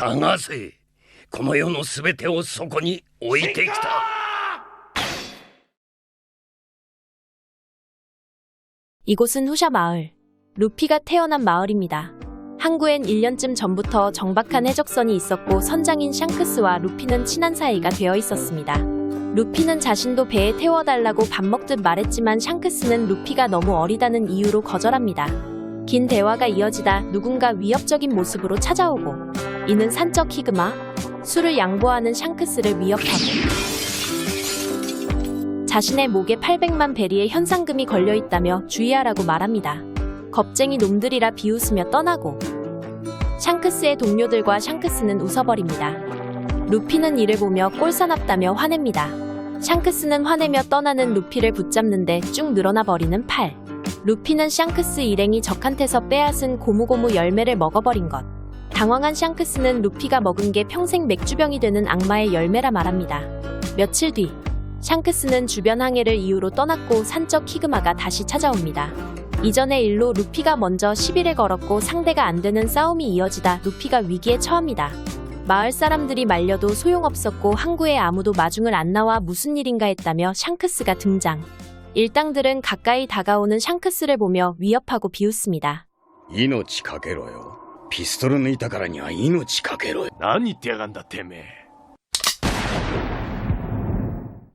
博士この世のすべてをそこに置いてきた 이곳은 후샤 마을. 루피가 태어난 마을입니다. 항구엔 1년쯤 전부터 정박한 해적선이 있었고 선장인 샹크스와 루피는 친한 사이가 되어 있었습니다. 루피는 자신도 배에 태워달라고 밥 먹듯 말했지만 샹크스는 루피가 너무 어리다는 이유로 거절합니다. 긴 대화가 이어지다 누군가 위협적인 모습으로 찾아오고 이는 산적 히그마, 술을 양보하는 샹크스를 위협하고 자신의 목에 800만 베리의 현상금이 걸려 있다며 주의하라고 말합니다. 겁쟁이 놈들이라 비웃으며 떠나고 샹크스의 동료들과 샹크스는 웃어버립니다. 루피는 이를 보며 꼴사납다며 화냅니다. 샹크스는 화내며 떠나는 루피를 붙잡는데 쭉 늘어나 버리는 팔. 루피는 샹크스 일행이 적한테서 빼앗은 고무고무 열매를 먹어버린 것. 당황한 샹크스는 루피가 먹은 게 평생 맥주병이 되는 악마의 열매라 말합니다. 며칠 뒤, 샹크스는 주변 항해를 이유로 떠났고 산적 키그마가 다시 찾아옵니다. 이전의 일로 루피가 먼저 시비를 걸었고 상대가 안 되는 싸움이 이어지다 루피가 위기에 처합니다. 마을 사람들이 말려도 소용없었고 항구에 아무도 마중을 안 나와 무슨 일인가 했다며 샹크스가 등장. 일당들은 가까이 다가오는 샹크스를 보며 위협하고 비웃습니다. 이노치 가게로요. ピストル抜いたからには命かけろよ何言ってやがんだてめえ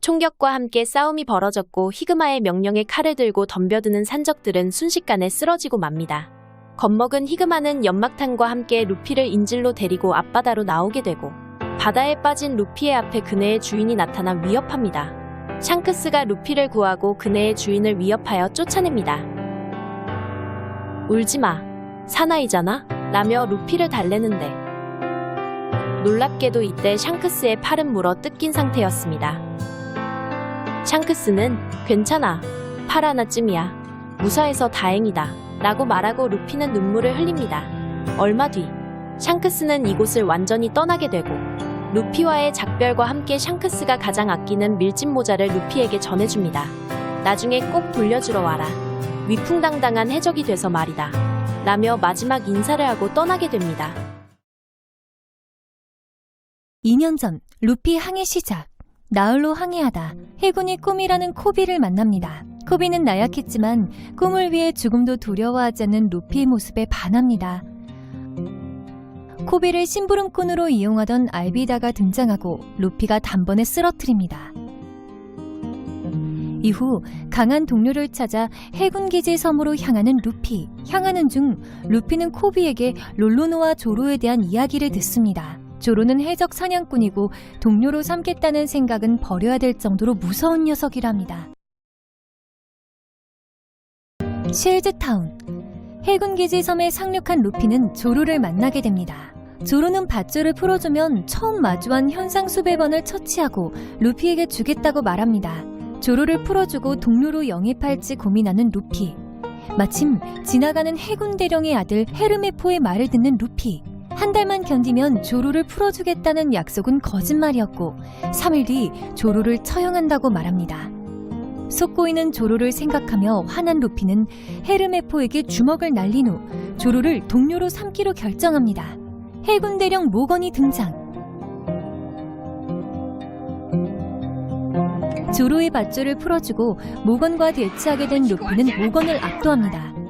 총격과 함께 싸움이 벌어졌고 히그마의 명령에 칼을 들고 덤벼드는 산적들은 순식간에 쓰러지고 맙니다. 겁먹은 히그마는 연막탄과 함께 루피를 인질로 데리고 앞바다로 나오게 되고 바다에 빠진 루피의 앞에 그네의 주인이 나타나 위협합니다. 샹크스가 루피를 구하고 그네의 주인을 위협하여 쫓아냅니다. 울지마. 사나이잖아? 라며 루피를 달래는데 놀랍게도 이때 샹크스의 팔은 물어 뜯긴 상태였습니다. 샹크스는 괜찮아. 팔 하나쯤이야. 무사해서 다행이다. 라고 말하고 루피는 눈물을 흘립니다. 얼마 뒤 샹크스는 이곳을 완전히 떠나게 되고 루피와의 작별과 함께 샹크스가 가장 아끼는 밀짚 모자를 루피에게 전해줍니다. 나중에 꼭 돌려주러 와라. 위풍당당한 해적이 돼서 말이다. 라며 마지막 인사를 하고 떠나게 됩니다. 2년 전 루피 항해 시작. 나흘로 항해하다 해군이 꿈이라는 코비를 만납니다. 코비는 나약했지만 꿈을 위해 죽음도 두려워하지 않는 루피의 모습에 반합니다. 코비를 심부름꾼으로 이용하던 알비다가 등장하고 루피가 단번에 쓰러뜨립니다. 이후 강한 동료를 찾아 해군 기지 섬으로 향하는 루피. 향하는 중 루피는 코비에게 롤로노와 조로에 대한 이야기를 듣습니다. 조로는 해적 사냥꾼이고 동료로 삼겠다는 생각은 버려야 될 정도로 무서운 녀석이랍니다. 쉴즈타운 해군 기지 섬에 상륙한 루피는 조로를 만나게 됩니다. 조로는 밧줄을 풀어주면 처음 마주한 현상 수백 번을 처치하고 루피에게 주겠다고 말합니다. 조로를 풀어주고 동료로 영입할지 고민하는 루피. 마침 지나가는 해군 대령의 아들 헤르메포의 말을 듣는 루피. 한 달만 견디면 조로를 풀어주겠다는 약속은 거짓말이었고 3일 뒤 조로를 처형한다고 말합니다. 속고이는 조로를 생각하며 화난 루피는 헤르메포에게 주먹을 날린 후 조로를 동료로 삼기로 결정합니다. 해군 대령 모건이 등장. 조로의 밧줄을 풀어주고 모건과 대치하게 된 루피는 모건을 압도합니다.